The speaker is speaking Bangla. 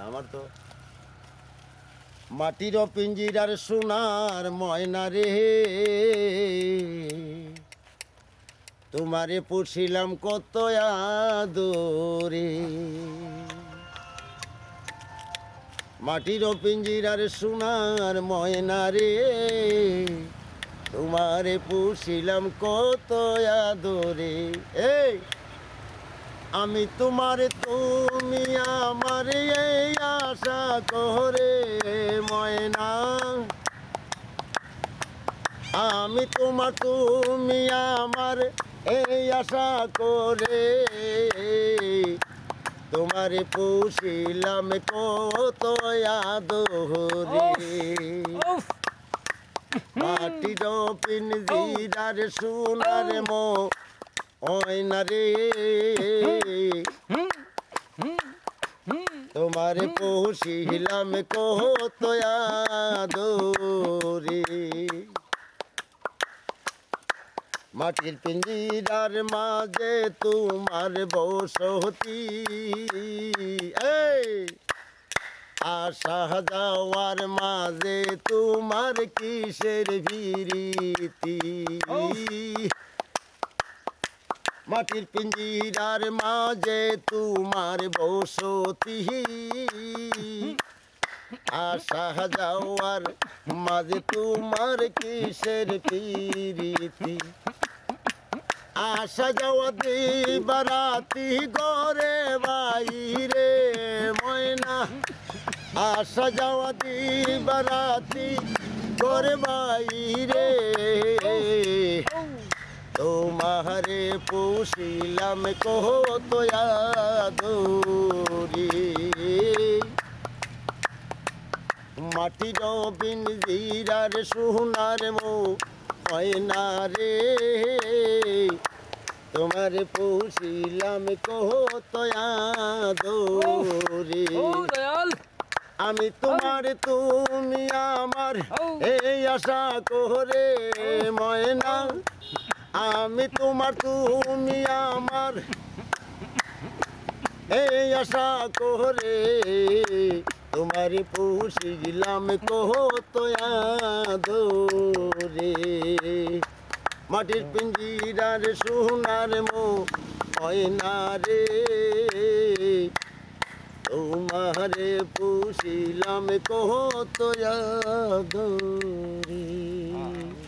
আমার তো মাটির পিঞ্জিরার সোনার ময়না রে। তোমারে পুষিলাম কত আদরে। মাটির পিঞ্জিরার সোনার ময়না রে। তোমারে পুষিলাম কত আদরে। এই আমি তোমার তুমি আমার এই আশা করে ময়না। আমি তোমার তুমি আমার এই আশা করে তোমারে পুষিলাম কত আদরে মাটির পিনজিরার সোনার মো না রে। তোমারে পৌঁছিলাম কত আদরে। মাটির পিঞ্জিরার মাঝে তোমার বসতি। এই আসা যাওয়ার মাঝে তোমার কিসের ভিরিতি মাটির পিঞ্জিরার মাঝে তোমার বসতি। আশা যাওয়ার মাঝে তোমার কিসের পিরিতি আসা যাওয়া দিবারাতি গরে বাইরে ময়না। আসা যাওয়া দিবারাতি গরে বাইরে। তোমারে পুষিলাম কত আদরি। মাটির বিন জিরার সোনার মো ময়না রে। তোমার পুষিলাম কত আদরি। আমি তোমার তুমি আমার এই আশা করে ময়না। আমি তোমার, তুমি আমার। এই আশা করে তোমার পুষিলাম কত আদরে। মাটির পিঞ্জিরার সোনার মো ময়না রে। তোমারে পুষিলাম কত আদরে।